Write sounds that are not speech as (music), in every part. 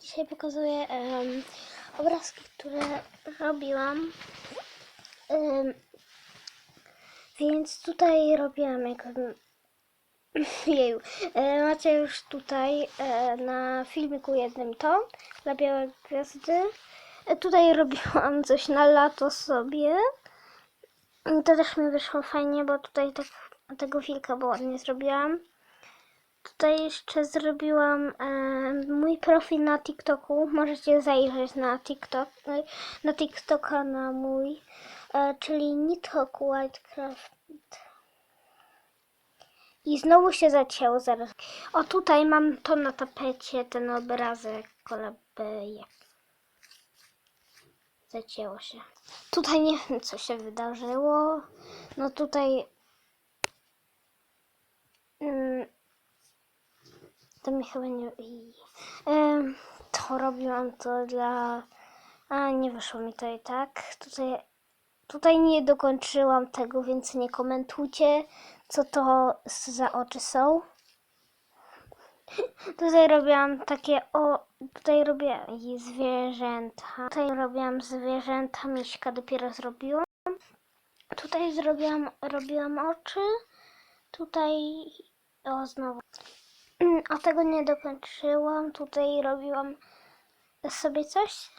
Dzisiaj pokazuję em, obrazki, które robiłam. Em, więc tutaj robiłam jak... (laughs) Jeju. E, macie już tutaj e, na filmiku jednym to, dla białej gwiazdy. E, tutaj robiłam coś na lato sobie. I to też mi wyszło fajnie, bo tutaj tak, tego wilka bo ładnie zrobiłam. Tutaj jeszcze zrobiłam e, mój profil na TikToku. Możecie zajrzeć na TikTok, e, na TikToka na mój, e, czyli Nithok Whitecraft. I znowu się zacięło zaraz. O tutaj mam to na tapecie, ten obrazek kolebie. Zacięło się. Tutaj nie wiem co się wydarzyło. No tutaj to mi chyba nie. to robiłam to dla. A nie wyszło mi to i tak. Tutaj, tutaj nie dokończyłam tego, więc nie komentujcie, co to za oczy są. (laughs) Tutaj robiłam takie o. Tutaj robię zwierzęta. Tutaj robiłam zwierzęta, miśka dopiero zrobiłam. Tutaj zrobiłam, robiłam oczy. Tutaj o znowu. A tego nie dokończyłam. Tutaj robiłam sobie coś.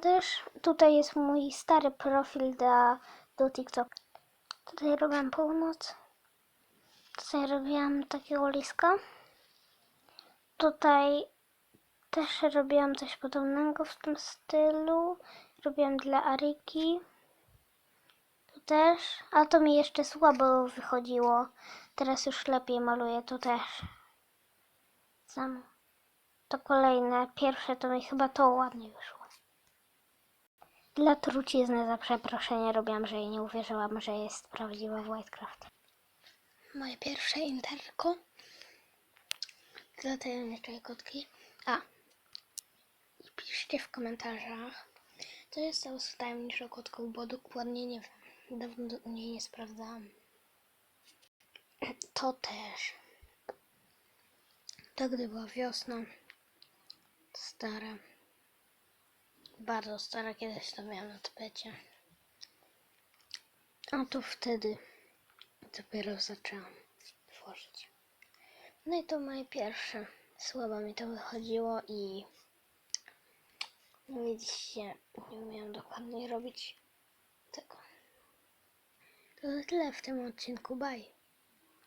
Też tutaj jest mój stary profil do, do TikTok. Tutaj robiłam północ. Tutaj robiłam takiego liska. Tutaj też robiłam coś podobnego w tym stylu. Robiłam dla Ariki. Tu też. A to mi jeszcze słabo wychodziło. Teraz już lepiej maluję. Tu też. Sam. To kolejne. Pierwsze to mi chyba to ładnie wyszło. Dla trucizny za przeproszenie robiłam, że jej nie uwierzyłam, że jest prawdziwa w Whitecraft. Moje pierwsze interko. Dla tajemniczej kotki. A. I piszcie w komentarzach, co jest z tajemniczą kotką, bo dokładnie nie wiem. Dawno niej nie sprawdzałam. (clears throat) To też. To gdy była wiosna. Stara. Bardzo stara, kiedyś to miałam na tapecie. A to wtedy dopiero zaczęłam tworzyć. No i to moje pierwsze. Słabo mi to wychodziło i no nie umiałam dokładnie robić tego. To tyle w tym odcinku. Bye.